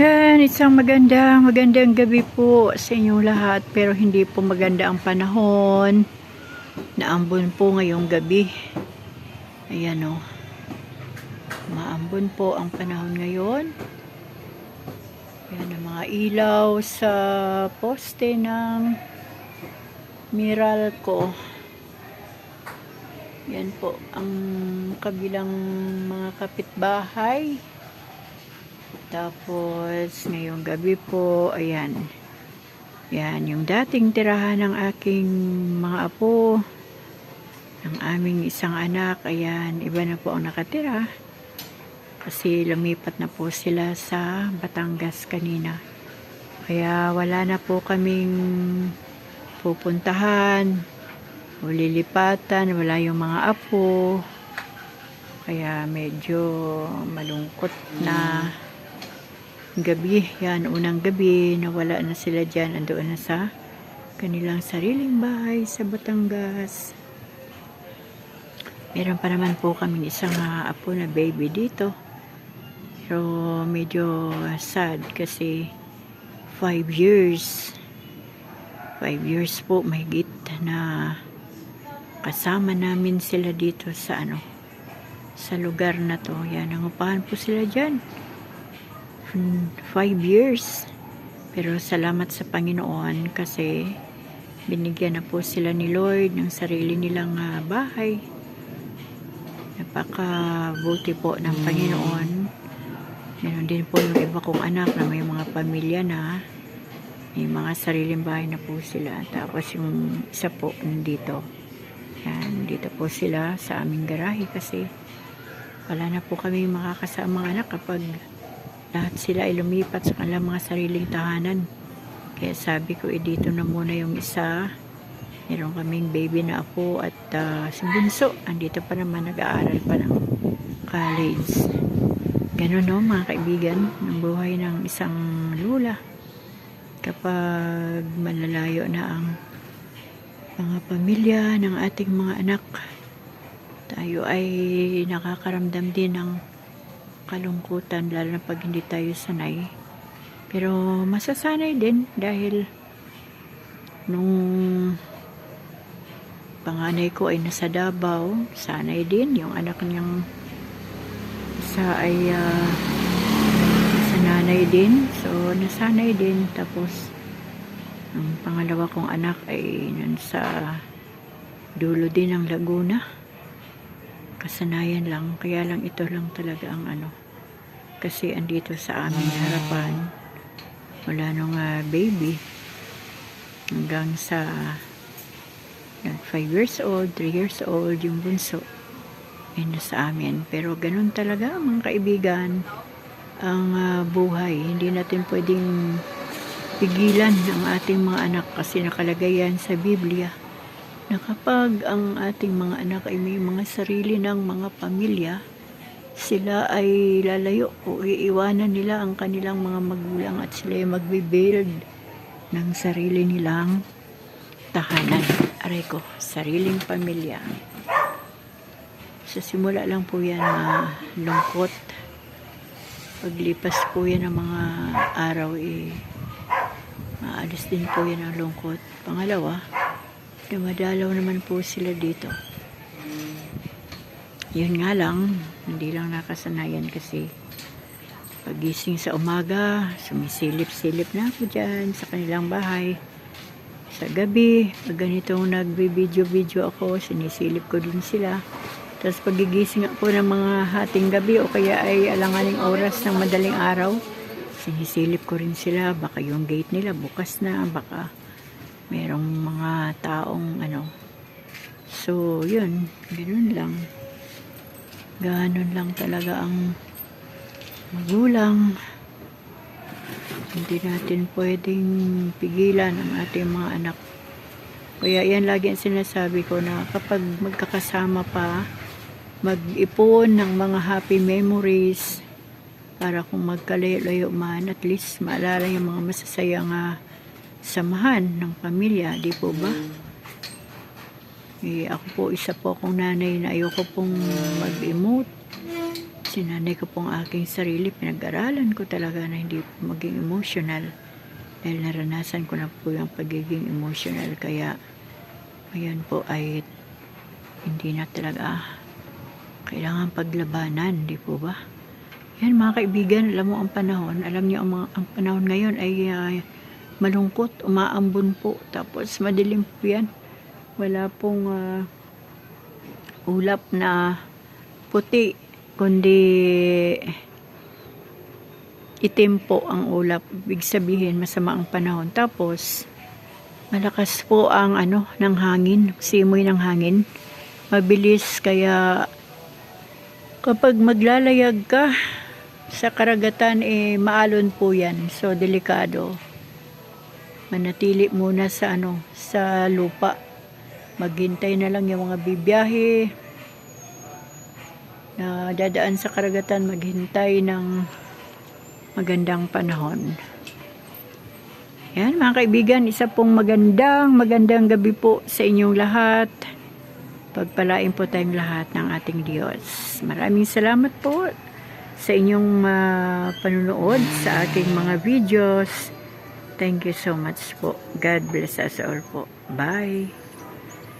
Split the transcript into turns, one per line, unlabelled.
Yan, isang magandang, magandang gabi po sa inyong lahat. Pero hindi po maganda ang panahon. Naambon po ngayong gabi. Ayan o. Maambon po ang panahon ngayon. Yan ang mga ilaw sa poste ng Miralco. Yan po ang kabilang mga kapitbahay. Tapos, ngayong gabi po, ayan. Yan, yung dating tirahan ng aking mga apo, ng aming isang anak, ayan, iba na po ang nakatira. Kasi lumipat na po sila sa Batangas kanina. Kaya wala na po kaming pupuntahan, o lilipatan, wala yung mga apo. Kaya medyo malungkot na gabi, yan, unang gabi, nawala na sila dyan, andoon na sa kanilang sariling bahay sa Batangas. Meron pa naman po kami isang ah, apo na baby dito. Pero medyo sad kasi 5 years. 5 years po mahigit na kasama namin sila dito sa ano sa lugar na to. Yan, nangupahan po sila dyan. 5 years. Pero salamat sa Panginoon kasi binigyan na po sila ni Lord ng sarili nilang ah, bahay. Napakabuti po ng Panginoon. Meron din po yung iba kong anak na may mga pamilya na may mga sariling bahay na po sila. Tapos yung isa po nandito. Yan, dito po sila sa aming garahe kasi wala na po kami makakasamang anak kapag lahat sila ay lumipat sa kanilang mga sariling tahanan. Kaya sabi ko, eh, dito na muna yung isa. Meron kaming baby na apo at uh, si Bunso, andito pa naman nag-aaral pa ng college. Ganun no, mga kaibigan, ng buhay ng isang lula. Kapag malalayo na ang mga pamilya ng ating mga anak, tayo ay nakakaramdam din ng kalungkutan, lalo na pag hindi tayo sanay. Pero masasanay din dahil nung panganay ko ay nasa Davao, sanay din yung anak niyang isa ay ah, sa nanay din. So, nasanay din. Tapos, ang pangalawa kong anak ay nun sa dulo din ng Laguna. Kasanayan lang. Kaya lang ito lang talaga ang ano. Kasi andito sa aming harapan, wala nung ah, baby. Hanggang sa 5 years old, 3 years old, yung bunso ay nasa amin. Pero ganun talaga mga kaibigan ang ah, buhay. Hindi natin pwedeng pigilan ang ating mga anak kasi nakalagay yan sa Biblia na kapag ang ating mga anak ay may mga sarili ng mga pamilya, sila ay lalayo o iiwanan nila ang kanilang mga magulang at sila ay magbibuild ng sarili nilang tahanan. Aray ko, sariling pamilya. Sa simula lang po yan na lungkot. Paglipas po yan ng mga araw, eh, maalis din po yan ang lungkot. Pangalawa, dumadalaw naman po sila dito. Yun nga lang, hindi lang nakasanayan kasi pagising sa umaga, sumisilip-silip na ako dyan sa kanilang bahay. Sa gabi, pag ganitong nagbi-video-video ako, sinisilip ko din sila. Tapos pagigising ako ng mga hating gabi o kaya ay alanganing oras ng madaling araw, sinisilip ko rin sila. Baka yung gate nila bukas na, baka merong mga taong ano. So, yun, ganun lang. Ganon lang talaga ang magulang. Hindi natin pwedeng pigilan ang ating mga anak. Kaya yan lagi ang sinasabi ko na kapag magkakasama pa, mag-ipon ng mga happy memories para kung magkalayo-layo man, at least maalala yung mga masasayang ah, samahan ng pamilya, di po ba? Eh, ako po, isa po akong nanay na ayoko pong mag-emote Sinanay ko pong aking sarili, pinag-aralan ko talaga na hindi po maging emotional. Dahil naranasan ko na po yung pagiging emotional. Kaya, ngayon po ay hindi na talaga kailangan paglabanan, di po ba? Yan mga kaibigan, alam mo ang panahon, alam niyo ang, mga, ang panahon ngayon ay ah, malungkot, umaambon po, tapos madilim po yan. Wala pong ah, ulap na puti, kundi itim po ang ulap. Ibig sabihin, masama ang panahon. Tapos, malakas po ang ano, ng hangin, simoy ng hangin. Mabilis, kaya kapag maglalayag ka sa karagatan, eh, maalon po yan. So, delikado. Manatili muna sa ano, sa lupa. Maghintay na lang yung mga bibiyahe na dadaan sa karagatan, maghintay ng magandang panahon. Yan mga kaibigan, isa pong magandang magandang gabi po sa inyong lahat. Pagpalain po tayong lahat ng ating Diyos. Maraming salamat po sa inyong ah, panunood sa aking mga videos. Thank you so much po. God bless us all po. Bye.